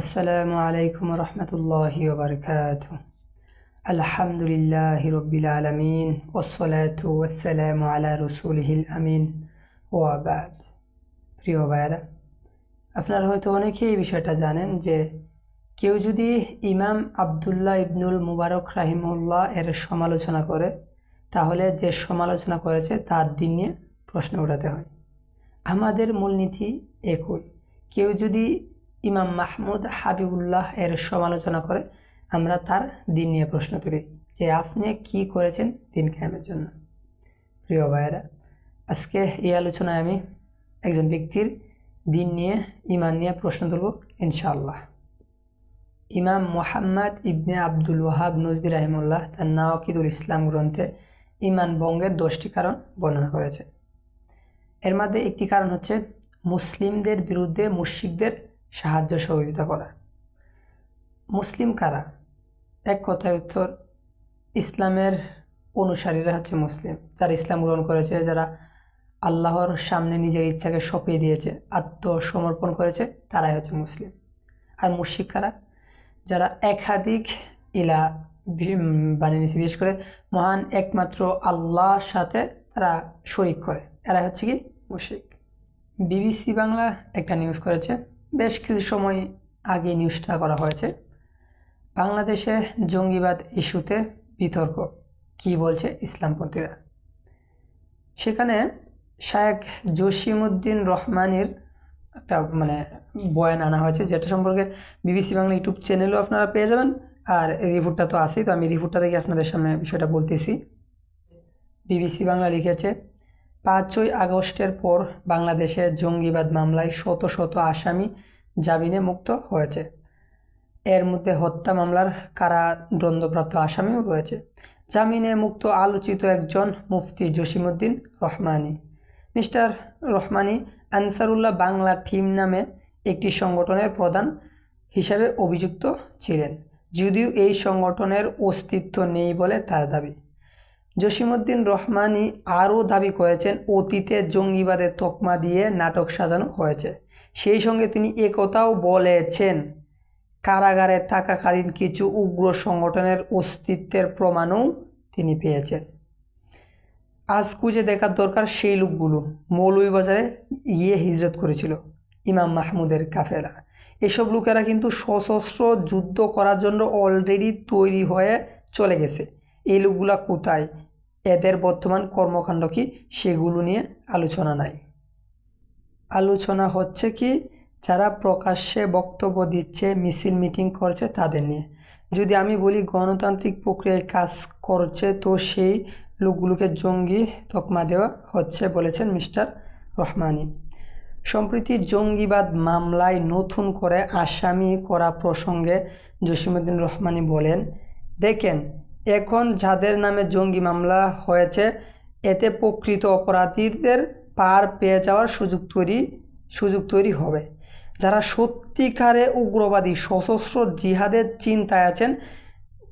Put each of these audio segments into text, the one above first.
আসসালামু আলাইকুম রহমতুল্লাহ ওবরকাত আলহামদুলিল্লাহ রবিল আলমিন ওসলাতু ওসালামু আলা রসুলহিল আমিন ওয়াবাদ প্রিয় ভাইয়েরা, আপনারা হয়তো অনেকেই এই বিষয়টা জানেন যে কেউ যদি ইমাম আবদুল্লাহ ইবনুল মুবারক রাহিমুল্লাহ এর সমালোচনা করে, তাহলে যে সমালোচনা করেছে তার দিন নিয়ে প্রশ্ন উঠাতে হয়। আমাদের মূলনীতি একই। কেউ যদি ইমাম মাহমুদ হাবিবুল্লাহ এর সমালোচনা করে, আমরা তার দিন নিয়ে প্রশ্ন তুলি যে আপনি কি করেছেন দিন কায়েমের জন্য? প্রিয় ভাইয়েরা, আজকে এই আলোচনায় আমি একজন ব্যক্তির দিন নিয়ে, ইমান নিয়ে প্রশ্ন তুলব ইনশাআল্লাহ। ইমাম মোহাম্মদ ইবনে আব্দুল ওয়াহাব নজদি রাহিমুল্লাহ তার নাওকিদুল ইসলাম গ্রন্থে ইমান বঙ্গের দশটি কারণ বর্ণনা করেছে। এর মধ্যে একটি কারণ হচ্ছে, মুসলিমদের বিরুদ্ধে মুশিকদের সাহায্য সহযোগিতা করা। মুসলিম কারা? এক কথায় উত্তর, ইসলামের অনুসারীরা হচ্ছে মুসলিম। যারা ইসলাম গ্রহণ করেছে, যারা আল্লাহর সামনে নিজের ইচ্ছাকে সঁপিয়ে দিয়েছে, আত্মসমর্পণ করেছে, তারাই হচ্ছে মুসলিম। আর মুশিক কারা? যারা একাধিক ইলা বানিয়ে নিয়েছে, বিশেষ করে মহান একমাত্র আল্লাহর সাথে তারা শরিক করে। এরা হচ্ছে কি? মুশিক বিবিসি বাংলা একটা নিউজ করেছে বেশ কিছু সময় আগে নিউজটা করা হয়েছে। বাংলাদেশে জঙ্গিবাদ ইস্যুতে বিতর্ক, কি বলছে ইসলামপন্থীরা? সেখানে শায়েক জসিমুদ্দিন রহমানের একটা মানে বয়ান আনা হয়েছে, যেটা সম্পর্কে বিবিসি বাংলা ইউটিউব চ্যানেলও আপনারা পেয়ে যাবেন। আর রিপোর্টটা তো আসেই তো আমি রিপোর্টটা থেকে আপনাদের সামনে বিষয়টা বলতেছি। বিবিসি বাংলা লিখেছে পাঁচই আগস্টের পর বাংলাদেশে জঙ্গিবাদ মামলায় শত শত আসামি জামিনে মুক্ত হয়েছে। এর মধ্যে হত্যা মামলার কারাদণ্ডপ্রাপ্ত আসামিও রয়েছে। জামিনে মুক্ত আলোচিত একজন মুফতি জসিমুদ্দিন রহমানি। মিস্টার রহমানি আনসারুল্লাহ বাংলা টিম নামে একটি সংগঠনের প্রধান হিসাবে অভিযুক্ত ছিলেন, যদিও এই সংগঠনের অস্তিত্ব নেই বলে তার দাবি। জসিমুদ্দিন রহমানি আরও দাবি করেছেন, অতীতে জঙ্গিবাদের তকমা দিয়ে নাটক সাজানো হয়েছে। সেই সঙ্গে তিনি একথাও বলেছেন, কারাগারে থাকাকালীন কিছু উগ্র সংগঠনের অস্তিত্বের প্রমাণও তিনি পেয়েছেন। আজ খুঁজে দেখার দরকার সেই লোকগুলো। মৌলভীবাজারে গিয়ে হিজরত করেছিল ইমাম মাহমুদের কাফেলা। এসব লোকেরা কিন্তু সশস্ত্র যুদ্ধ করার জন্য অলরেডি তৈরি হয়ে চলে গেছে। এই লোকগুলা কোথায়? এদের বর্তমান কর্মকাণ্ড কি? সেগুলো নিয়ে আলোচনা নাই। আলোচনা হচ্ছে কি, যারা প্রকাশ্যে বক্তব্য দিচ্ছে, মিছিল মিটিং করছে তাদের নিয়ে। যদি আমি বলি গণতান্ত্রিক প্রক্রিয়ায় কাজ করছে, তো সেই লোকগুলোকে জঙ্গি তকমা দেওয়া হচ্ছে বলেছেন মিস্টার রহমানি। সম্প্রতি জঙ্গিবাদ মামলায় নতুন করে আসামি করা প্রসঙ্গে জসিমুদ্দিন রহমানি বলেন, দেখেন এখন যাদের নামে জঙ্গি মামলা হয়েছে, এতে প্রকৃত অপরাধীদের পার পেয়ে যাওয়ার সুযোগ তৈরি সুযোগ তৈরি হবে। যারা সত্যিকারে উগ্রবাদী, সশস্ত্র জিহাদের চিন্তায় আছেন,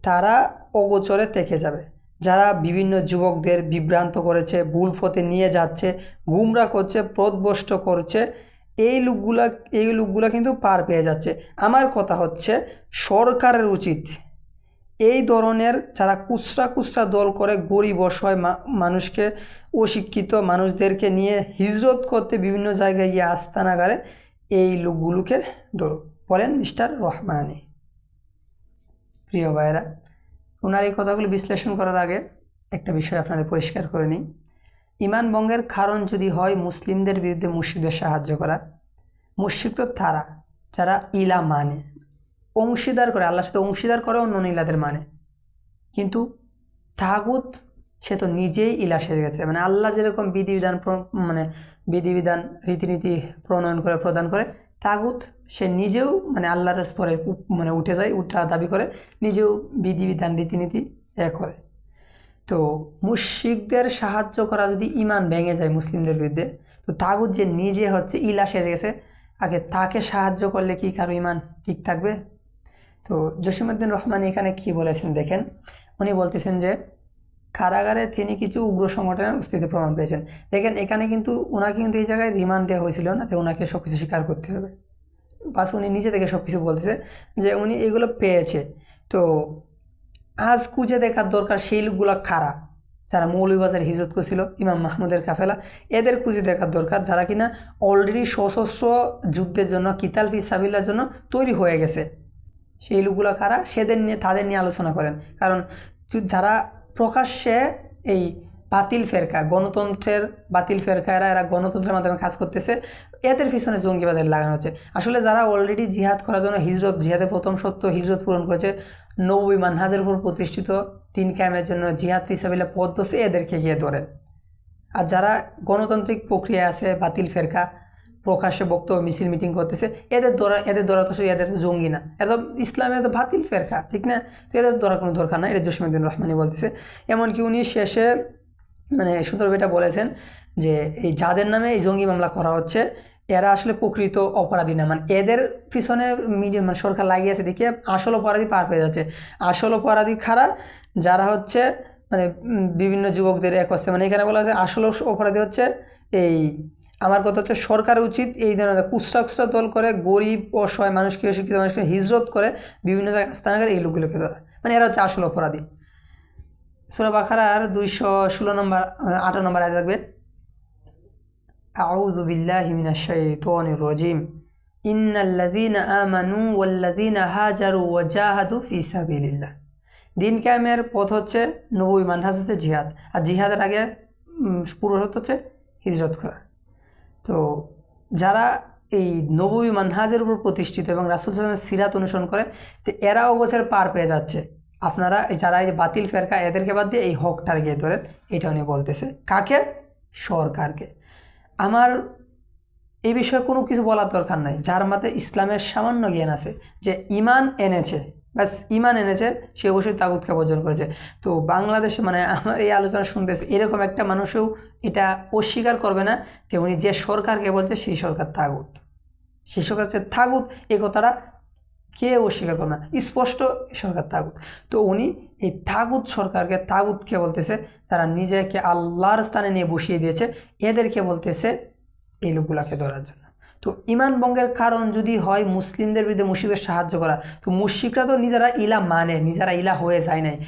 তারা অগোচরে থেকে যাবে। যারা বিভিন্ন যুবকদের বিভ্রান্ত করেছে, ভুল পথে নিয়ে যাচ্ছে, গুমরা করছে প্রদবষ্ট করছে, এই লোকগুলা এই লোকগুলা কিন্তু পার পেয়ে যাচ্ছে। আমার কথা হচ্ছে, সরকারের উচিত এই ধরনের যারা কুচরা কুচরা দল করে গরিব অসহায় মানুষকে, অশিক্ষিত মানুষদেরকে নিয়ে হিজরত করতে বিভিন্ন জায়গায় গিয়ে আস্তানাগারে এই লোকগুলোকে ধরো। বলেন মিস্টার রহমানি। প্রিয় ভাইরা ওনার এই কথাগুলো বিশ্লেষণ করার আগে একটা বিষয় আপনাদের পরিষ্কার করে নিই। ইমান বঙ্গের কারণ যদি হয় মুসলিমদের বিরুদ্ধে মুর্শিদের সাহায্য করা। মুর্শিদ তো তারা, যারা ইলা মানে অংশীদার করে, আল্লাহর সাথে অংশীদার করে অন্য ইলাদের মানে। কিন্তু তাগুত, সে তো নিজেই ইলা সেরে গেছে। মানে আল্লাহ যেরকম বিধিবিধান মানে বিধিবিধান, রীতিনীতি প্রণয়ন করে, প্রদান করে, তাগুত সে নিজেও মানে আল্লাহর স্তরে মানে উঠে যায়, উঠা দাবি করে, নিজেও বিধিবিধান, রীতিনীতি এ করে। তো মুশিকদের সাহায্য করা যদি ইমান ভেঙে যায় মুসলিমদের বিরুদ্ধে, তো তাগুত যে নিজে হচ্ছে ইলা সেরে গেছে, আগে তাকে সাহায্য করলে কি কারও ইমান ঠিক থাকবে? তো জসিমুদ্দিন রহমান এখানে কি বলেছেন দেখেন? উনি বলতেছেন যে, কারাগারে তিনি কিছু উগ্র সংগঠনের অস্তিত্ব প্রমাণ পেয়েছেন। দেখেন, এখানে কিন্তু ওনাকে কিন্তু এই জায়গায় রিমান্ড দেওয়া হয়েছিল না যে ওনাকে সব কিছু স্বীকার করতে হবে। বাস উনি নিজে থেকে সব কিছু বলতেছে যে উনি এগুলো পেয়েছে। তো আজ খুঁজে দেখার দরকার সেই লোকগুলো খারা যারা মৌলভীবাজার হিজত করছিল, ইমাম মাহমুদের কাফেলা, এদের খুঁজে দেখার দরকার যারা কিনা অলরেডি সশস্ত্র যুদ্ধের জন্য, কিতাল ফি সাবিল্লার জন্য তৈরি হয়ে গেছে। সেই লোকগুলো কারা? সেদের নিয়ে, তাদের নিয়ে আলোচনা করেন। কারণ যারা প্রকাশ্যে এই বাতিল ফেরকা, গণতন্ত্রের বাতিল ফেরকা, এরা এরা গণতন্ত্রের মাধ্যমে কাজ করতেছে, এদের পিছনে জঙ্গিবাদের লাগানো হচ্ছে। আসলে যারা অলরেডি জিহাদ করার জন্য হিজরত জিহাদের প্রথম সত্য হিজরত পূরণ করেছে, নবী মানহাজের উপর প্রতিষ্ঠিত তিন ক্যামের জন্য জিহাদ ফিসাবিল্লা পদ দোষে এদেরকে গিয়ে ধরেন। আর যারা গণতান্ত্রিক প্রক্রিয়া আছে, বাতিল ফেরকা প্রকাশ্যে বক্তব্য, মিছিল মিটিং করতেছে, এদের দ্বারা এদের দ্বারা তো এদের জঙ্গি না। এত ইসলামের তো বাতিল ফেরকা, ঠিক না? তো এদের দ্বারা কোনো দরকার না এটা জসিমুদ্দিন রহমানি বলতেছে। এমনকি উনি শেষে মানে সুন্দর এটা বলেছেন যে, এই যাদের নামে এই জঙ্গি মামলা করা হচ্ছে, এরা আসলে প্রকৃত অপরাধী না। মানে এদের পিছনে মিডিয়া মানে সরকার লাগিয়েছে দেখে আসল অপরাধী পার পেয়ে যাচ্ছে। আসল অপরাধী খারাপ যারা হচ্ছে মানে বিভিন্ন যুবকদের এক হচ্ছে। মানে এখানে বলা হচ্ছে আসল অপরাধী হচ্ছে এই আমার কথা হচ্ছে সরকার উচিত এই ধরনের কুচরা কুচরা দল করে, গরিব, অসহায়, মানুষকে শিক্ষিত মানুষকে হিজরত করে বিভিন্ন জায়গায় স্থানে করে এই লোকগুলোকে ধরা। মানে এরা হচ্ছে আসল অপরাধী। সুরা বাখারার দুইশো ষোলো নম্বর, আঠারো নম্বর আয় থাকবে আউযু বিল্লাহি মিনাশ শাইতানির রাজিম। ইন্নাল্লাযীনা আমানু ওয়াল্লাযীনা হাজারু ওয়া জাহাদু ফি সাবিলিল্লাহ। দিন কায়েমের পথ হচ্ছে নবী মানহাস হচ্ছে জিহাদ। আর জিহাদের আগে পুরো হচ্ছে হিজরত করা। তো যারা এই নবী মানহাজের উপর প্রতিষ্ঠিত এবং রাসুল সালামের সিরাত অনুসরণ করে, যে এরা অগোছের পার পেয়ে যাচ্ছে। আপনারা যারা এই বাতিল ফেরকা, এদেরকে বাদ দিয়ে এই হকটার গিয়ে ধরেন, এটা উনি বলতেছে। কাকে? সরকারকে। আমার এই বিষয়ে কোনো কিছু বলার দরকার নাই। যার মাঝে ইসলামের সামান্য জ্ঞান আছে, যে ইমান এনেছে ব্যাস, ইমান এনেছে, সে অবশ্যই তাগুতকে বর্জন করেছে। তো বাংলাদেশে মানে আমার এই আলোচনা শুনতেছে, এরকম একটা মানুষও এটা অস্বীকার করবে না যে উনি যে সরকারকে বলছে সেই সরকার তাগুত। সেই সরকার হচ্ছে তাগুত এই কথাটা কে অস্বীকার করবে না? স্পষ্ট সরকার তাগুত। তো উনি এই তাগুত সরকারকে, তাগুতকে বলতেছে, তারা নিজেকে আল্লাহর স্থানে নিয়ে বসিয়ে দিয়েছে, এদেরকে বলতেছে এই লোকগুলাকে ধরার জন্য। তো ইমান বঙ্গের কারণ যদি হয় মুসলিমদের বিরুদ্ধে মুশিকদের সাহায্য করা তো মুশিকরা তো নিজেরা ইলা মানে নিজেরা ইলা হয়ে যায় নাই।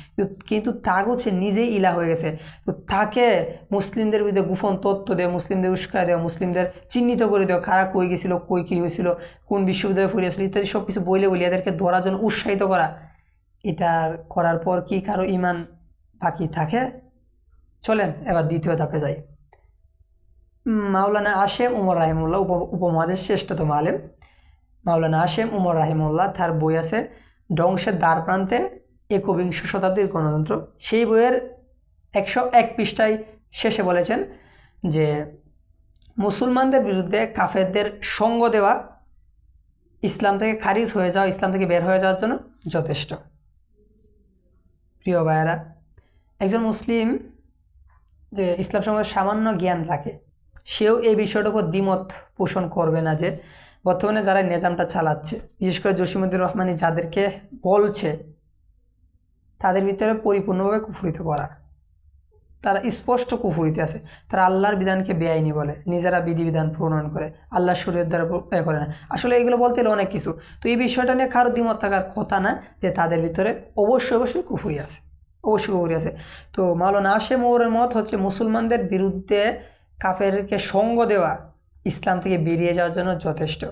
কিন্তু- তাগুত সে নিজেই ইলা হয়ে গেছে। তো তাকে মুসলিমদের বিরুদ্ধে গোপন তথ্য দেয় মুসলিমদের উস্কায় দেওয়া মুসলিমদের চিহ্নিত করে দেওয়া কারা কই গেছিল কই কী হয়েছিল কোন বিশ্ববিদ্যালয়ে পড়িয়েছিল ইত্যাদি সব কিছু বইলে বলি এদেরকে ধরার জন্য উৎসাহিত করা। এটার করার পর কি কারও ইমান বাকি থাকে? চলেন এবার দ্বিতীয় ধাপে উম, মাওলানা আশেম উমর রাহিমুল্লাহ উপ শ্রেষ্ঠতম আলেম। মাওলানা আশেম উমর রাহিমুল্লাহ, তার বই আছে ধ্বংসের দ্বার প্রান্তে একবিংশ শতাব্দীর গণতন্ত্র। সেই বইয়ের একশো এক পৃষ্ঠায় শেষে বলেছেন যে, মুসলমানদের বিরুদ্ধে কাফেরদের সঙ্গ দেওয়া ইসলাম থেকে খারিজ হয়ে যাওয়া, ইসলাম থেকে বের হয়ে যাওয়ার জন্য যথেষ্ট। প্রিয় ভাইয়েরা, একজন মুসলিম যে ইসলাম সম্বন্ধে সামান্য জ্ঞান রাখে সেও এই বিষয়টার উপর দ্বিমত পোষণ করবে না যে বর্তমানে যারা নিজামটা চালাচ্ছে, বিশেষ করে জসিমুদ্দিন রহমানি যাদেরকে বলছে, তাদের ভিতরে পরিপূর্ণভাবে কুফুরিত করা। তারা স্পষ্ট কুফুরিতে আছে। তারা আল্লাহর বিধানকে বেআইনি বলে, নিজেরা বিধিবিধান প্রণয়ন করে, আল্লাহ শরীয়ত দ্বারা করে না। আসলে এগুলো বলতে গেলে অনেক কিছু। তো এই বিষয়টা নিয়ে কারও দ্বিমত থাকার কথা না যে তাদের ভিতরে অবশ্যই অবশ্যই কুফুরি আছে। অবশ্যই কুফুরি আছে। তো মাওলানা আশেম ওর মত হচ্ছে মুসলমানদের বিরুদ্ধে কাফেরকে সঙ্গ দেওয়া ইসলাম থেকে বেরিয়ে যাওয়ার জন্য যথেষ্ট।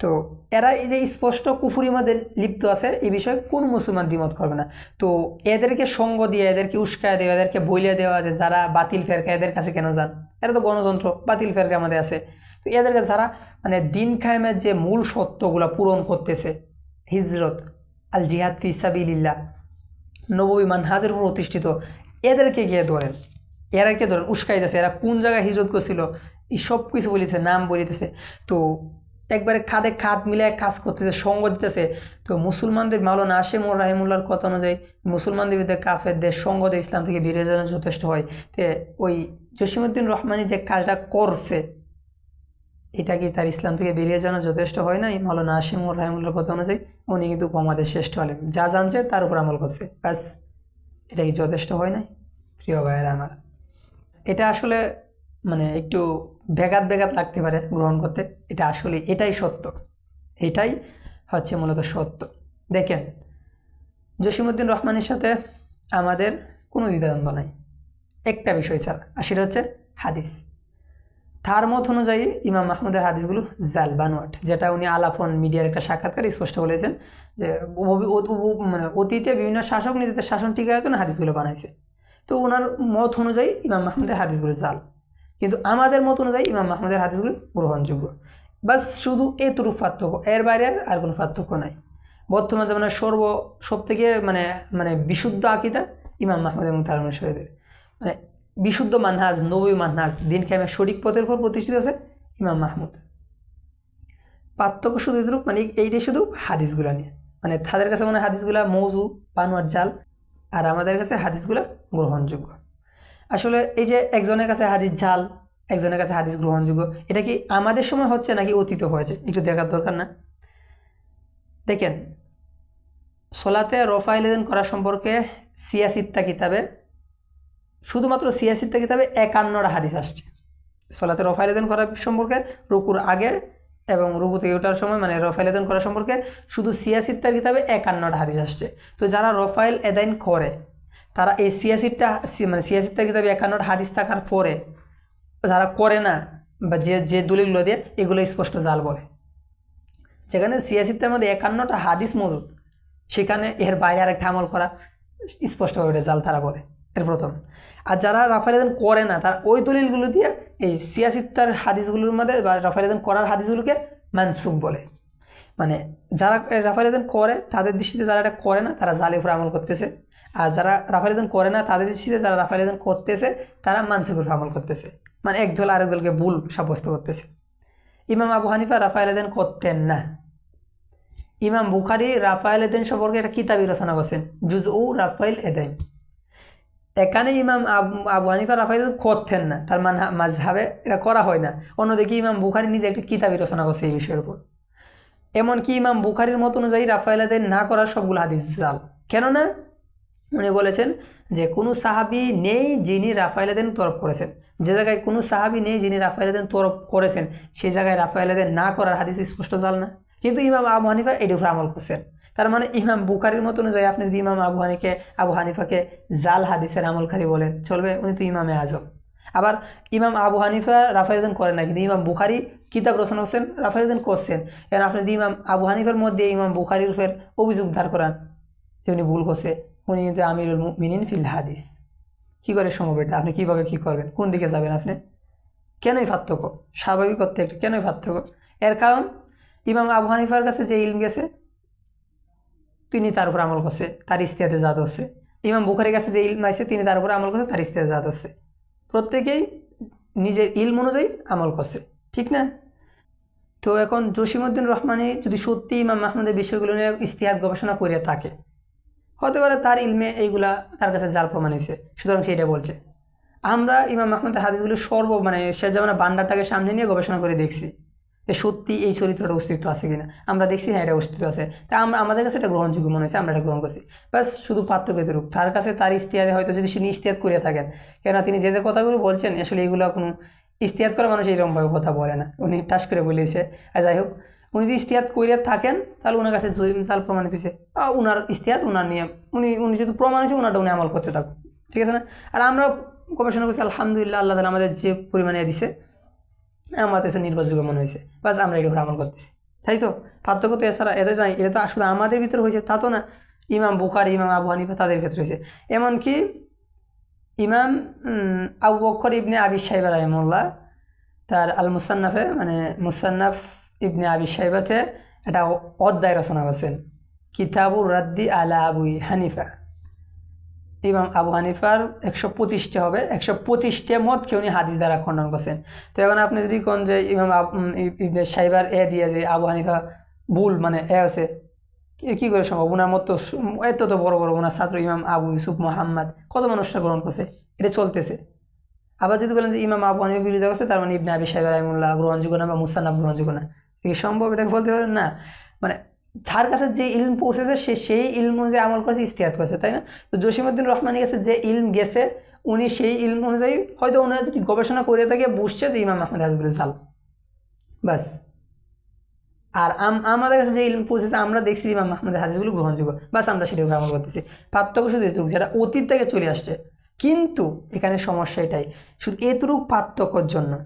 তো এরা এই যে স্পষ্ট কুফুরির মধ্যে লিপ্ত আছে, এই বিষয়ে কোন মুসলমান দ্বিমত করবে না। তো এদেরকে সঙ্গ দিয়ে, এদেরকে উস্কায় দেওয়া, এদেরকে বইলে দেওয়া যে যারা বাতিল ফেরকা, এদের কাছে কেন যান? এরা তো গণতন্ত্র, বাতিল ফেরকা আমাদের আছে। তো এদেরকে যারা মানে দিন খায়েমের যে মূল সত্যগুলো পূরণ করতেছে, হিজরত আল জিহাদ ফি সাবিলিল্লাহ নবী মানহাজের উপর প্রতিষ্ঠিত এদেরকে গিয়ে ধরেন। এরাকে ধরেন? উস্কাইতেছে। এরা কোন জায়গায় হিজরত করছিল? এই সব কিছু বলিতেছে, নাম বলিতেছে। তো একবারে খাদে খাদ মিলায় কাজ করতেছে, সঙ্গ দিতেছে। তো মুসলমানদের মাওলানা আশেম ও রাহিমুল্লাহর কথা অনুযায়ী মুসলমানদের বিরুদ্ধে কাফেরদের সঙ্গ দিয়ে ইসলাম থেকে বেরিয়ে যাওয়ানো যথেষ্ট হয়। তে ওই জসিমুদ্দিন রহমানি যে কাজটা করছে, এটা কি তার ইসলাম থেকে বেরিয়ে যাওয়ানো যথেষ্ট হয় না এই মাওলানা আশিম ও রাহিমুল্লাহর কথা অনুযায়ী উনি কিন্তু উপমাদের শ্রেষ্ঠ হলেন যা জানছে তার উপর আমল করছে। ব্যাস, এটা কি যথেষ্ট হয় নাই? প্রিয় ভাইয়েরা আমার। এটা আসলে মানে একটু ব্যাঘাত ব্যাঘাত লাগতে পারে গ্রহণ করতে। এটা আসলে এটাই সত্য। এটাই হচ্ছে মূলত সত্য। দেখেন জসিমুদ্দিন রহমানের সাথে আমাদের কোনো দ্বিধাদ্বন্দ্ব নাই। একটা বিষয় ছাড়া, আর সেটা হচ্ছে হাদিস। তার মত অনুযায়ী ইমাম মাহমুদের হাদিসগুলো জাল বানোয়াট যেটা উনি আলাফন মিডিয়ার একটা সাক্ষাৎকারে স্পষ্ট বলেছেন যে মানে অতীতে বিভিন্ন শাসক নিজেদের শাসন টিকার জন্য হাদিসগুলো বানাইছে। তো ওনার মত অনুযায়ী ইমাম মাহমুদের হাদিসগুলো জাল। কিন্তু আমাদের মত অনুযায়ী ইমাম মাহমুদের হাদিসগুলো গ্রহণযোগ্য। বাস শুধু এতটুকু পার্থক্য, এর বাইরে আর কোনো পার্থক্য নাই। বর্তমান জামানার সর্ব সব থেকে মানে মানে বিশুদ্ধ আকিদা ইমাম মাহমুদ এবং তার অনুসারীদের। মানে বিশুদ্ধ মানহাজ, নবী মানহাজ, দিন কায়েমে সঠিক পথের উপর প্রতিষ্ঠিত আছে ইমাম মাহমুদ। পার্থক্য শুধু এতটুকু মানে এইটাই শুধু হাদিসগুলা নিয়ে। মানে তাদের কাছে মানে হাদিসগুলা মৌজু পানোয়ার জাল। আর আমাদের কাছে হাদিসগুলো গ্রহণযোগ্য। আসলে এই যে একজনের কাছে হাদিস ঝাল, একজনের কাছে হাদিস গ্রহণযোগ্য, এটা কি আমাদের সময় হচ্ছে নাকি অতীত হয়েছে? একটু দেখার দরকার না? দেখেন, সোলাতে রফাইলেদিন করা সম্পর্কে সিয়াসিত্তা কিতাবে, শুধুমাত্র সিয়াসিত্তা কিতাবে একান্নটা হাদিস আসছে। সোলাতে রফাইলেদিন করা সম্পর্কে রুকুর আগে এবং রুকু থেকে ওঠার সময় মানে রফাইল এদান করা সম্পর্কে শুধু সিয়াসিত্তার কিতাবে একান্নটা হাদিস আসছে। তো যারা রফাইল এদাইন করে, তারা এই সিয়াসিটটা মানে সিয়াসিত্তার কিতাবে একান্নটা হাদিস থাকার পরে যারা করে না বা যে যে দলিলগুলো দিয়ে, এগুলো স্পষ্ট জাল বলে। যেখানে সিয়াসিত্তার মধ্যে একান্নটা হাদিস মজুদ, সেখানে এর বাইরে আরেকটা আমল করা স্পষ্টভাবে জাল তারা বলে। এর প্রথম। আর যারা এদান করে না, তার ওই দলিলগুলো দিয়ে এই সিয়াসিত্তার হাদিসগুলোর মধ্যে বা রাফাল এদান করার হাদিসগুলোকে মানসুক বলে। মানে যারা এদান করে, তাদের দৃষ্টিতে যারা এটা করে না, তারা জালের উপর আমল করতেছে। আর যারা এদান করে না, তাদের দৃষ্টিতে যারা এদান করতেছে, তারা মানসুকের উপর আমল করতেছে। মানে এক দল আরেক দলকে ভুল সাব্যস্ত করতেছে। ইমাম আবু হানিফা রাফায়েল করতেন না। ইমাম বুখারি রাফায়েল এদেন সম্পর্কে একটা কিতাবই রচনা করছেন জুজ ও রাফাইল এদেন এখানে ইমাম আবু হানিফা রাফাইল করতেন না, তার মান মাঝহাবে এটা করা হয় না। অন্যদিকে ইমাম বুখারি নিজে একটা কিতাবই রচনা করছে এই বিষয়ের উপর। এমনকি ইমাম বুখারির মত অনুযায়ী রাফায়েল এদেন না করার সবগুলো হাদিস জাল। কেননা উনি বলেছেন যে, কোনো সাহাবি নেই যিনি রাফায়েল এদেন তরফ করেছেন। যে জায়গায় কোনো সাহাবি নেই যিনি রাফায়েল এদেন তরফ করেছেন সেই জায়গায় রাফায়েল এদেন না করার হাদিস স্পষ্ট জাল না। কিন্তু ইমাম আবু হানিফা এটির উপর আমল করছেন। তার মানে ইমাম বুখারির মতো অনুযায়ী আপনি যদি ইমাম আবু হানিকে আবু হানিফাকে জাল হাদিসের আমলকারী বলেন, চলবে, উনি তো ইমামে আজম। আবার ইমাম আবু হানিফা রাফায়ুদ্দিন করেন না, কিন্তু ইমাম বুখারি কিতাব রচনা করছেন রাফায়ুদ্দিন করছেন। এর আপনি যদি ইমাম আবু হানিফার মধ্যে ইমাম বুখারির উপর অভিযোগ দাঁড় করান যে উনি ভুল করছে, উনি কিন্তু আমিরুল মিনিন ফিল হাদিস। কী করে সম্ভব এটা? আপনি কীভাবে কী করবেন? কোন দিকে যাবেন আপনি? কেনই পার্থক্য? স্বাভাবিক করতে একটা কেনই পার্থক্য? এর কারণ, ইমাম আবু হানিফার কাছে যে ইলম গেছে তিনি তার উপর আমল করছে, তার ইস্তিয়াতে জাত হচ্ছে। ইমাম বুখারির কাছে যে ইলম আছে, তিনি তার উপর আমল করছে, তার ইস্তিয়াতে জাত হচ্ছে। প্রত্যেকেই নিজের ইলম অনুযায়ী আমল করছে, ঠিক না? তো এখন জসিমউদ্দিন রহমানি যদি সত্যি ইমাম মাহমুদের বিষয়গুলো নিয়ে ইস্তিহাদ গবেষণা করে থাকে, হতে পারে তার ইলমে এইগুলা তার কাছে জাল প্রমাণ হয়েছে, সুতরাং সেইটা বলছে। আমরা ইমাম মাহমুদের হাদিসগুলো সর্ব মানে সে যেমন বান্ডারটাকে সামনে নিয়ে গবেষণা করে দেখছি। যে সত্যি এই চরিত্রটা অস্তিত্ব আছে কিনা? আমরা দেখছি হ্যাঁ এটা অস্তিত্ব আছে। তাই আমরা, আমাদের কাছে এটা গ্রহণযোগ্য মনে হয়েছে, আমরা এটা গ্রহণ করছি। ব্যাস, শুধু পার্থক্য এতটুকু। তার কাছে তার ইস্তিয়াদে হয়তো যদি তিনি ইস্তিয়াদ করে থাকেন, কেননা তিনি যে যে কথাগুলো বলছেন, আসলে এগুলো কোনো ইস্তিয়াদ করা মানুষ এইরকমভাবে কথা বলে না। উনি টাস করে বলেছে, আর যাই হোক, উনি যদি ইস্তিয়াদ করে থাকেন, তাহলে ওনার কাছে জাল প্রমাণিত হয়েছে উনার ইস্তিয়াদ উনার নিয়ে উনি উনি যেহেতু প্রমাণ হয়েছে, উনারটা উনি আমল করতে থাকুন ঠিক আছে না? আর আমরা গবেষণা করছি, আলহামদুলিল্লাহ, আল্লাহ তালা আমাদের যে পরিমাণে দিছে আমার কাছে নির্ভরযোগ্য মনে হয়েছে। বাস আমরা এর উপর আমল করতেছি। তাই তো? পার্থক্য তো এছাড়া এটা নাই এটা তো শুধু আমাদের ভিতরে হয়েছে, তা তো না। ইমাম বুখার, ইমাম আবু হানিফা তাদের ক্ষেত্রে হয়েছে। এমনকি ইমাম আবু বক্ষর ইবনে আবি সাহেব রাহিমুল্লাহ তার আল মুসান্নাফে মানে মুসান্নাফ ইবনে আবি সাহেবাতে একটা অধ্যায় রচনা করছেন। কিতাবুর রাদ্দি আলা আবু হানিফা। ইমাম আবু হানিফার একশো পঁচিশটা হবে। একশো পঁচিশটা মত কেউ হাদিস দ্বারা খণ্ডন করছেন। তো এখন আপনি যদি কোন যে ইমাম সাইবার এ দিয়ে যে আবু হানিফা ভুল মানে এ আছে কী করে সম্ভব? ওনার মত এত তো বড় বড় ওনার ছাত্র ইমাম আবু ইউসুফ মোহাম্মদ, কত মানুষটা গ্রহণ করছে? এটা চলতেছে। আবার যদি বলেন যে ইমাম আবু হানিফা বিরোধী আছে তার মানে ইবনে আবি সাহেব রাহিমুল্লাহ গ্রহণযোগ্য না বা মুসান্নাব গ্রহণযোগ্য না। কি সম্ভব এটাকে বলতে পারেন? না। মানে যার কাছে যে ইলম পৌঁছেছে, সে সেই ইলম অনুযায়ী আমল করেছে ইস্তিয়াদ করেছে, তাই না? তো জসিমুদ্দিন রহমানের কাছে যে ইলম গেছে, উনি সেই ইলম অনুযায়ী হয়তো ওনারা যদি গবেষণা করে থাকে, বুঝছে যে ইমাম আহমেদ হাজগুলো জাল বাস। আর আম- আমাদের কাছে যে ইলম পৌঁছেছে, আমরা দেখছি ইমাম মাহমুদের হাদিসগুলো গ্রহণযোগ্য। বাস, আমরা সেটা আমল করতেছি। পার্থক্য শুধু এটুকু, যেটা অতীত থেকে চলে আসছে। কিন্তু এখানে সমস্যা এটাই, শুধু এতটুকু পার্থক্যর জন্য।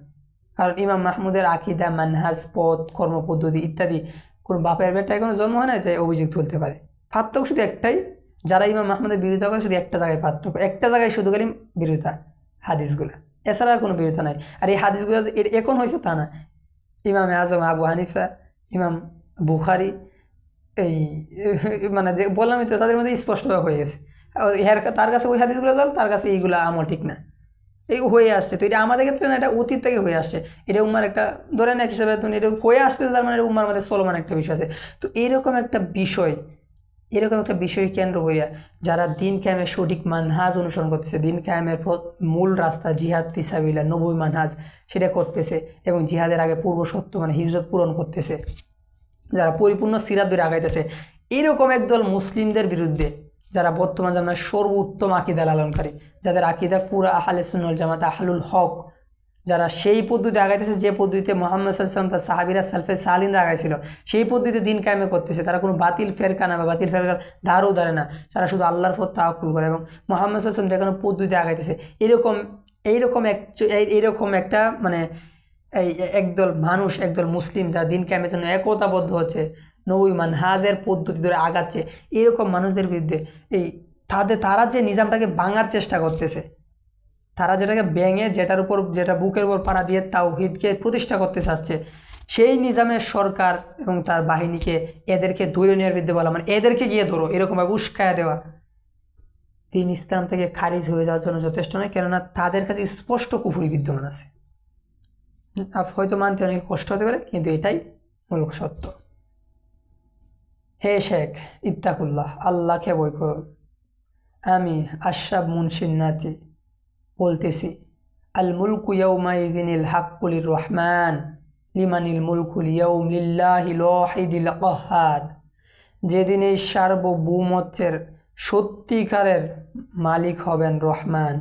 কারণ ইমাম মাহমুদের আকিদা, মানহাজ, পথ, কর্মপদ্ধতি ইত্যাদি কোনো বাপের বেটায় কোনো জন্ম হয় না যে অভিযোগ তুলতে পারে। পার্থক্য শুধু একটাই, যারা ইমাম মাহমুদের বিরোধিতা করে শুধু একটা জায়গায় পার্থক্য। একটা জায়গায় শুধু খালি বিরোধিতা, হাদিসগুলো। এছাড়া কোনো বিরোধিতা নাই। আর এই হাদিসগুলো এখন হয়েছে তা না। ইমাম আজম, আবু হানিফা, ইমাম বুখারি, এই মানে যে বললামই তো তাদের মধ্যে স্পষ্টভাবে হয়ে গেছে। তার কাছে ওই হাদিসগুলো জাল তার কাছে এইগুলো আমার ঠিক না। এই হয়ে আসছে। তো এটা আমাদের ক্ষেত্রে না, এটা অতীত থেকে হয়ে আসছে। এটা উম্মার একটা ধরেন এক হিসাবে তুমি এটা হয়ে আসছে তার মানে উম্মার মধ্যে চলমান একটা বিষয় আছে। তো এরকম একটা বিষয়, এরকম একটা বিষয় কেন্দ্র হইয়া যারা দিন ক্যামের সঠিক মানহাজ অনুসরণ করতেছে, দিন ক্যামের মূল রাস্তা জিহাদ ফিসাবিলা নবী মানহাজ সেটা করতেছে এবং জিহাদের আগে পূর্ব সত্য মানে হিজরত পূরণ করতেছে। যারা পরিপূর্ণ সিরাত ধরে আগাইতেছে। এরকম একদল মুসলিমদের বিরুদ্ধে যারা বর্তমান জামানার সর্বোত্তম আকিদা লালনকারী, যাদের আকিদা পুরা আহলে সুন্নল জামাত, আহলুল হক, যারা সেই পদ্ধতি আগাইতেছে যে পদ্ধতিতে মোহাম্মদ সাল্লাম তার সাহাবিরা সালফে সালিনরা আগাইছিল সেই পদ্ধতিতে দিন কায়েমে করতেছে, তারা কোনো বাতিল ফেরকা না বা বাতিল ফেরকার ধারও ধরে না, তারা শুধু আল্লাহর পথ তাওকুল করে এবং মোহাম্মদ সাল্লাম দেখানো পদ্ধতি আগাইতেছে। এরকম, এইরকম এক, এই- এইরকম একটা মানে এই, একদল মানুষ, একদল মুসলিম, যারা দিন কায়েমের জন্য একতাবদ্ধ হচ্ছে নবী মানহাজের পদ্ধতি ধরে আগাচ্ছে। এরকম মানুষদের বিরুদ্ধে এই তাদের, তারা যে নিজামটাকে ভাঙার চেষ্টা করতেছে, তারা যেটাকে ব্যাঙে যেটার উপর, যেটা বুকের উপর পাড়া দিয়ে তাওহিদকে প্রতিষ্ঠা করতে চাচ্ছে, সেই নিজামের সরকার এবং তার বাহিনীকে এদেরকে ধরে নেওয়ার বিরুদ্ধে বলা মানে এদেরকে গিয়ে ধরো, এরকমভাবে উস্কায়া দেওয়া। দিন ইসলাম থেকে খারিজ হয়ে যাওয়ার জন্য যথেষ্ট নয়, কেননা তাদের কাছে স্পষ্ট কুফুরি বিদ্যমান আছে। হয়তো মানতে অনেক কষ্ট হতে পারে, কিন্তু এটাই মূল সত্য। হে শেখ, ইত্তাকুল্লাহ, আল্লাহকে বই করুন আমি আশরাফ মুন্সিন্নাতি বলতেছি আল মুলকু ইয়াউমাইদিনিল হাক্কুলির রহমান লিমানিল মুলকুল ইয়াউম লিল্লাহিল কাহ্হার যেদিন এই সার্বভৌমত্বের সত্যিকারের মালিক হবেন রহমান।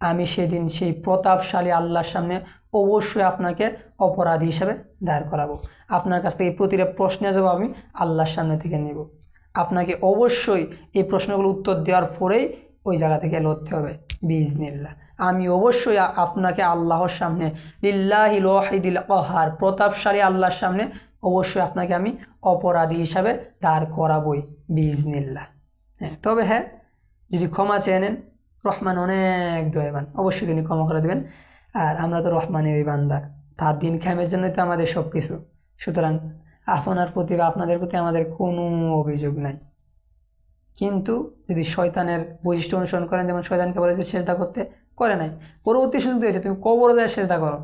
আমি সেদিন সেই প্রতাপশালী আল্লাহর সামনে অবশ্যই আপনাকে অপরাধী হিসাবে দাঁড় করাবো। আপনার কাছ থেকে প্রতিটা প্রশ্নের জবাব আমি আল্লাহর সামনে থেকে নেব। আপনাকে অবশ্যই এই প্রশ্নগুলো উত্তর দেওয়ার পরেই ওই জায়গা থেকে লড়তে হবে। বিজনিল্লাহ আমি অবশ্যই আপনাকে আল্লাহর সামনে, লিল্লাহি লোহিদিল অহার প্রতাপশালী আল্লাহর সামনে অবশ্যই আপনাকে আমি অপরাধী হিসাবে দাঁড় করাবই। বিজনিল্লাহ হ্যাঁ তবে হ্যাঁ যদি ক্ষমা চেয়ে নেন, রহমান অনেক দয়াবান। অবশ্যই তিনি ক্ষমা করে দেবেন। আর আমরা তো রহমানের বান্দা। তার দিন খ্যামের জন্যই তো আমাদের সব কিছু সুতরাং আপনার প্রতি বা আপনাদের প্রতি আমাদের কোনো অভিযোগ নাই। কিন্তু যদি শয়তানের বৈশিষ্ট্য অনুসরণ করেন, যেমন শয়তানকে বলেছে সেজদা করতে, করে নাই। পরবর্তী সুযোগ দিয়েছে, তুমি কবর দেয় সেজদা করো,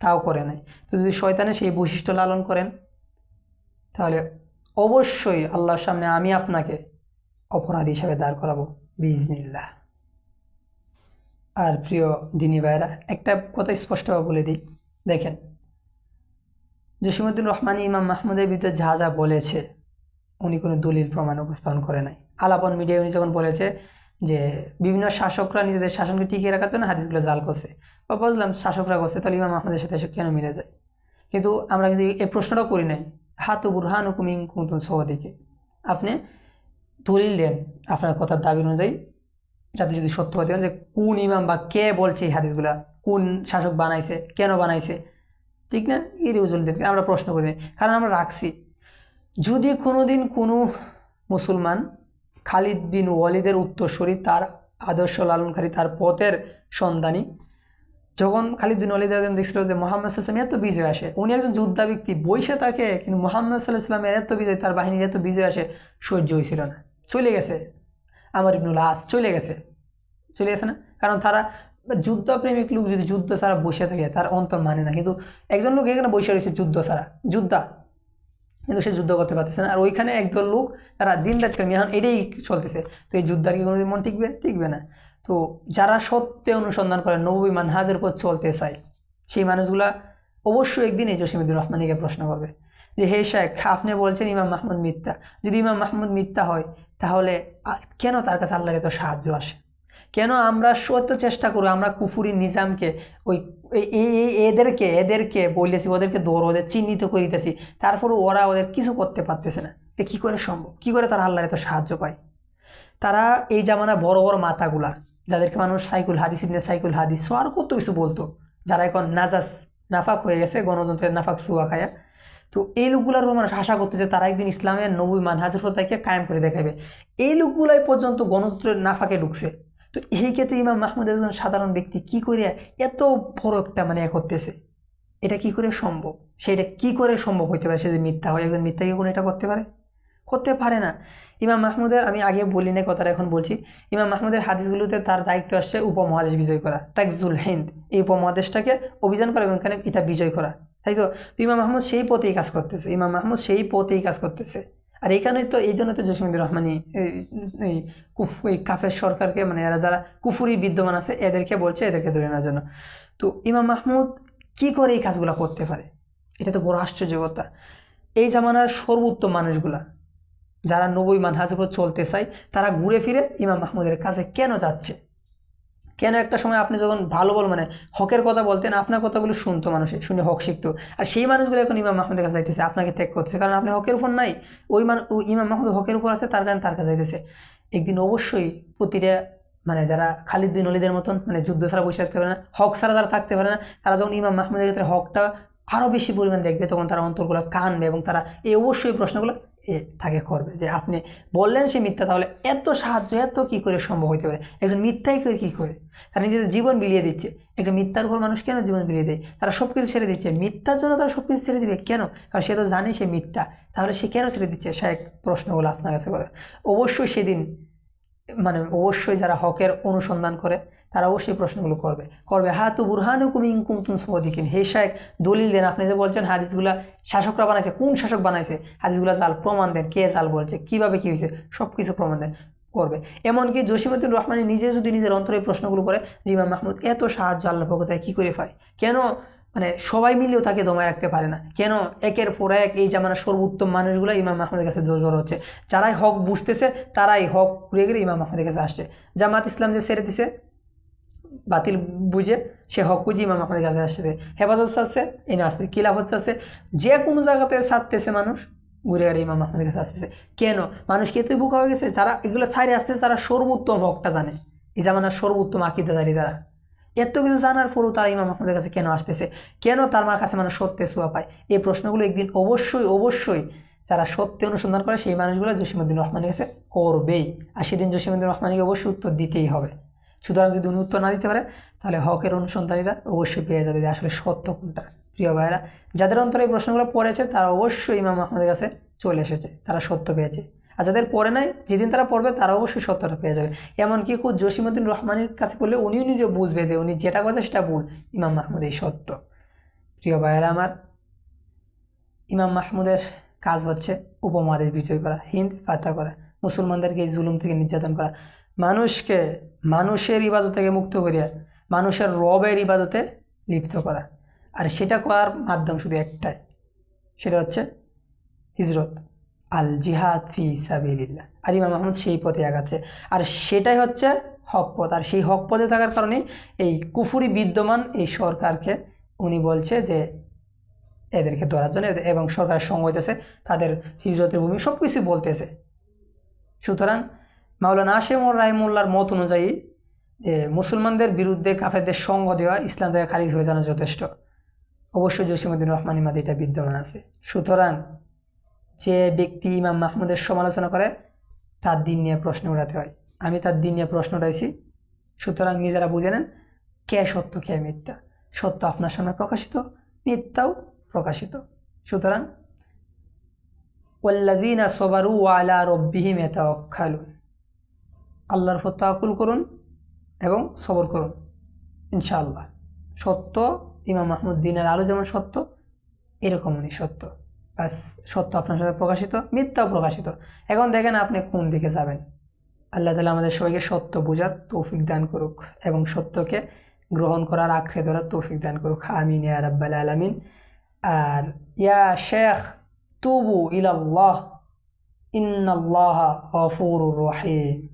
তাও করে নাই। তো যদি শয়তানের সেই বৈশিষ্ট্য লালন করেন, তাহলে অবশ্যই আল্লাহর সামনে আমি আপনাকে অপরাধ হিসাবে দাঁড় করাবো বিজনিল্লাহ আর প্রিয় দিনী ভাইরা একটা কথা স্পষ্টভাবে বলে দিই। দেখেন জসিমুদ্দিন রহমানি ইমাম মাহমুদের বিরুদ্ধে যা যা বলেছে, উনি কোনো দলিল প্রমাণ উপস্থাপন করে নাই। আলাপন মিডিয়ায় উনি যখন বলেছে যে, বিভিন্ন শাসকরা নিজেদের শাসনকে টিকিয়ে রাখার জন্য হাদিসগুলো জাল করছে। বা বুঝলাম শাসকরা করছে, তাহলে ইমাম আহমদের সাথে এসব কেন মিলে যায়? কিন্তু আমরা কিন্তু এই প্রশ্নটাও করি নাই। হাতু বুরহান হুকুমিং কুমতুম সৌদিকে আপনি দলিল দেন, আপনার কথার দাবি অনুযায়ী, যাতে যদি সত্যবাদী হন যে কোন ইমাম বা কে বলছে এই হাদিসগুলা। কোন শাসক বানাইছে, কেন বানাইছে? ঠিক না? এই দিন আমরা প্রশ্ন করি কারণ আমরা রাখছি। যদি কোনোদিন কোনো মুসলমান খালিদ বিন ওয়ালিদের উত্তরসূরি, তার আদর্শ লালনকারী, তার পথের সন্ধানী, যখন খালিদ বিন ওয়ালিদ আনহু দেখছিল যে মোহাম্মদ সাল্লাম এত বিজয় আসে, উনি একজন যোদ্ধা ব্যক্তি, বইসে তাকে, কিন্তু মোহাম্মদ সাল্লাহ সাল্লামের এত বিজয়, তার বাহিনীর এত বিজয় আসে, সহ্য হয়েছিল না। চলে গেছে। আমার ইবনুল আস চলে গেছে। চলে গেছে না? কারণ তারা যুদ্ধপ্রেমিক লোক যদি যুদ্ধ ছাড়া বসে থাকে, তার অন্তর মানে না। কিন্তু একজন লোক এখানে বসে রয়েছে যুদ্ধ ছাড়া, যুদ্ধা। কিন্তু সে যুদ্ধ করতে পারতেছে না। আর ওইখানে একদল লোক, তারা দিন রাত প্রেমী এখন এটাই চলতেছে। তো এই যুদ্ধার কি কোনোদিন মন টিকবে? টিকবে না। তো যারা সত্যে অনুসন্ধান করে, নবী মানহাজের উপর চলতে চায়, সেই মানুষগুলা অবশ্যই একদিন এই জসিমুদ্দিন রহমানিকে প্রশ্ন করবে যে, হে শেখ, আপনি বলছেন ইমাম মাহমুদ মিথ্যা। যদি ইমাম মাহমুদ মিথ্যা হয়, তাহলে কেন তার কাছে আল্লাহর এত সাহায্য আসে? কেন আমরা সত্য চেষ্টা করি আমরা কুফুরি নিজামকে, ওই এদেরকে এদেরকে বলেছি, ওদেরকে দৌড় ওদের চিহ্নিত করিতেছি তারপরে ওরা ওদের কিছু করতে পারতেছে না। এটা কী করে সম্ভব? কী করে তারা আল্লাহর এত সাহায্য পায়? তারা এই জামানা বড় বড় মাথাগুলা যাদেরকে মানুষ সাইকুল হাদিস ইবনে সাইকুল হাদিস সো আরও কত কিছু বলতো, যারা এখন নাজাস, নাফাক হয়ে গেছে, গণতন্ত্রের নাফাক সুয়া খায়া তো এই লোকগুলোর উপর মানুষ আশা করতেছে, তারা একদিন ইসলামের নবী মানহাজের প্রতাকে কায়েম করে দেখাবে। এই লোকগুলাই পর্যন্ত গণতন্ত্রের নাফাকে ঢুকছে। তো এই ক্ষেত্রে ইমাম মাহমুদ একজন সাধারণ ব্যক্তি কি করে এত বড় একটা মানে এ করতেছে? এটা কি করে সম্ভব? সেটা কি করে সম্ভব হইতে পারে? সে যদি মিথ্যা হয়, একজন মিথ্যা কোনো এটা করতে পারে? করতে পারে না। ইমাম মাহমুদের আমি আগে বলি না কথাটা এখন বলছি। ইমাম মাহমুদের হাদিসগুলোতে তার দায়িত্ব আসছে উপমহাদেশ বিজয় করা, তাকজুল হিন্দ। এই উপমহাদেশটাকে অভিযান করা এবং এখানে এটা বিজয় করা, তাই তো? ইমাম মাহমুদ সেই পথেই কাজ করতেছে, ইমাম মাহমুদ সেই পথেই কাজ করতেছে। আর এখানেই তো, এই জন্য তো জসিমুদ্দিন রহমানি এই- এই কুফ, এই কাফের সরকারকে মানে এরা যারা কুফুরি বিদ্যমান আছে, এদেরকে বলছে এদেরকে ধরে নেওয়ার জন্য। তো ইমাম মাহমুদ কি করে এই কাজগুলো করতে পারে? এটা তো বড় আশ্চর্য কথা এই জামানার সর্বোত্তম মানুষগুলা, যারা নবী মানহাজের উপর চলতে চায়, তারা ঘুরে ফিরে ইমাম মাহমুদের কাছে কেন যাচ্ছে? কেন একটা সময় আপনি যখন ভালো বল মানে হকের কথা বলতেন, আপনার কথাগুলো শুনতো মানুষে, শুনে হক শিখতো। আর সেই মানুষগুলো এখন ইমাম মাহমুদের কাছে যাইতেছে, আপনাকে ত্যাগ করতেছে। কারণ আপনি হকের উপর নাই, ওই মান ইমাম মাহমুদ হকের উপর আছে, তার কারণে তার কাছে যাইতেছে। একদিন অবশ্যই প্রতিটা মানে যারা খালিদ বিন অলিদের মতন মানে যুদ্ধ ছাড়া বসে থাকতে পারে না, হক ছাড়া যারা থাকতে পারে না, তারা যখন ইমাম মাহমুদের ক্ষেত্রে হকটা আরও বেশি পরিমাণ দেখবে, তখন তারা অন্তরগুলো কানবে এবং তারা এই অবশ্যই প্রশ্নগুলো তাকে করবে। যে আপনি বললেন সে মিথ্যা, তাহলে এত সাহায্য, এত কি করে সম্ভব হইতে পারে? একজন মিথ্যাই করে কি করে? তারা নিজেদের জীবন বিলিয়ে দিচ্ছে। একটা মিথ্যার উপর মানুষ কেন জীবন বিলিয়ে দেয়? তারা সব কিছু ছেড়ে দিচ্ছে। মিথ্যার জন্য তারা সব কিছু ছেড়ে দিবে কেন? কারণ সে তো জানে সে মিথ্যা। তাহলে সে কেন ছেড়ে দিচ্ছে? সে এক প্রশ্নগুলো আপনার কাছে করে অবশ্যই সেদিন মানে অবশ্যই যারা হকের অনুসন্ধান করে, তারা অবশ্যই প্রশ্নগুলো করবে। করবে হ্যাঁ তো বুরহানু কুমি ইনকুম তুম সদিকিন। হে শায়েক দলিল দেন। আপনি যে বলছেন হাদিসগুলা শাসকরা বানাইছে, কোন শাসক বানাইছে? হাদিসগুলা জাল প্রমাণ দেন। কে জাল বলছে? কীভাবে কি হয়েছে? সব কিছু প্রমাণ দেন, করবে। এমনকি জসিমুদ্দিন রহমানি নিজে যদি নিজের অন্তরে প্রশ্নগুলো করে, ইমাম মাহমুদ, এত সাহায্য আল্লাহ পক্ষ কী করে পায়? কেন? মানে সবাই মিলেও তাকে দমায় রাখতে পারে না। কেন? একের পর এক এই জামানার সর্বোত্তম মানুষগুলো ইমাম মাহমুদের কাছে জোর হচ্ছে। যারাই হক বুঝতেছে, তারাই হক ঘুরে গেলে ইমাম মাহমুদের কাছে আসছে। জামাত ইসলাম যে ছেড়ে দিছে, বাতিল বুঝে সে হক বুঝে ইমাম মাহমুদের কাছে আসছে। হেফাজত চাচ্ছে, এই না আসছে কিলাফত চাচ্ছে। যে কোনো জায়গাতে ছাড়তেছে মানুষ, ঘুরে গেলে ইমাম মাহমুদের কাছে আসতেছে। কেন? মানুষ কে তুই বোকা হয়ে গেছে? যারা এগুলো ছাড়ে আসতেছে, তারা সর্বোত্তম হকটা জানে। এই জামানার সর্বোত্তম আকিদাদারি তারা। এত কিছু জানার পরেও তারা ইমাম মাহমুদের কাছে কেন আসতেছে? কেন তার মার কাছে মানুষ সত্যের ছোঁয়া পায়? এই প্রশ্নগুলো একদিন অবশ্যই অবশ্যই যারা সত্যি অনুসন্ধান করে সেই মানুষগুলো জসিমুদ্দিন রহমানের কাছে করবেই। আর সেদিন জসিমুদ্দিন রহমানকে অবশ্যই উত্তর দিতেই হবে। সুতরাং যদি উনি উত্তর না দিতে পারে, তাহলে হকের অনুসন্ধানীরা অবশ্যই পেয়ে যাবে যে আসলে সত্য কোনটা। প্রিয় ভাইরা যাদের অন্তরে এই প্রশ্নগুলো পড়েছে, তারা অবশ্যই ইমাম মাহমুদের কাছে চলে এসেছে। তারা সত্য পেয়েছে। আর যাদের পড়ে নাই, যেদিন তারা পড়বে, তারা অবশ্যই সত্যটা পেয়ে যাবে। এমনকি খুব জসিমুদ্দিন রহমানের কাছে পড়লে উনিও নিজে বুঝবে যে উনি যেটা কথা সেটা ভুল। ইমাম মাহমুদ এই সত্য। প্রিয় ভাইয়েরা আমার, ইমাম মাহমুদের কাজ হচ্ছে উপমহাদেশ বিজয় করা, হিন্দ ফাতা করা, মুসলমানদেরকে এই জুলুম থেকে নির্যাতন করা। মানুষকে, মানুষের ইবাদত থেকে মুক্ত করিয়া, মানুষের রবের ইবাদতে লিপ্ত করা। আর সেটা করার মাধ্যম শুধু একটাই, সেটা হচ্ছে হিজরত। আল জিহাদ ফি সাবিলিল্লাহ। আর ইমাম মাহমুদ সেই পথে আগাচ্ছে। আর সেটাই হচ্ছে হক পথ। আর সেই হক পথে থাকার কারণে এই কুফুরি বিদ্যমান এই সরকারকে উনি বলছে যে এদেরকে ধরার জন্য এবং সরকার সঙ্গ হইতেছে, তাদের হিজরতের ভূমি সব কিছু বলতেছে। সুতরাং মাওলানা আশেম ও রাহিমুল্লার মত অনুযায়ী যে মুসলমানদের বিরুদ্ধে কাফেরদের সঙ্গ দেওয়া ইসলাম থেকে খারিজ হয়ে যাওয়া যথেষ্ট। অবশ্যই জসিমুদ্দিন রহমানি মাদি এটা বিদ্যমান আছে। সুতরাং যে ব্যক্তি ইমাম মাহমুদের সমালোচনা করে, তার দিন নিয়ে প্রশ্ন উঠাতে হয়। আমি তার দিন নিয়ে প্রশ্ন উঠাইছি, সুতরাং নিজেরা বুঝে নেন, কে সত্য, কে মিথ্যা। সত্য আপনার সামনে প্রকাশিত, মিথ্যাও প্রকাশিত। সুতরাং ওয়াল্লাদিনা সবারু আলা মেতা এতাওয়াক্কালুন আল্লাহর উপর তাওয়াক্কুল করুন এবং সবর করুন, ইনশাআল্লাহ। সত্য, ইমাম মাহমুদ দিনের আলো যেমন সত্য এরকম উনি সত্য। ব্যাস সত্য আপনার সাথে প্রকাশিত, মিথ্যাও প্রকাশিত। এখন দেখেন আপনি কোন দিকে যাবেন। আল্লাহ তালা আমাদের সবাইকে সত্য বোঝার তৌফিক দান করুক এবং সত্যকে গ্রহণ করার আঁকড়ে ধরার তৌফিক দান করুক। আমিন ইয়া রাব্বাল আলামিন। আর ইয়া শেখ, তুবু ইলাল্লাহ। ইন্নাল্লাহ গফুরুর রহিম।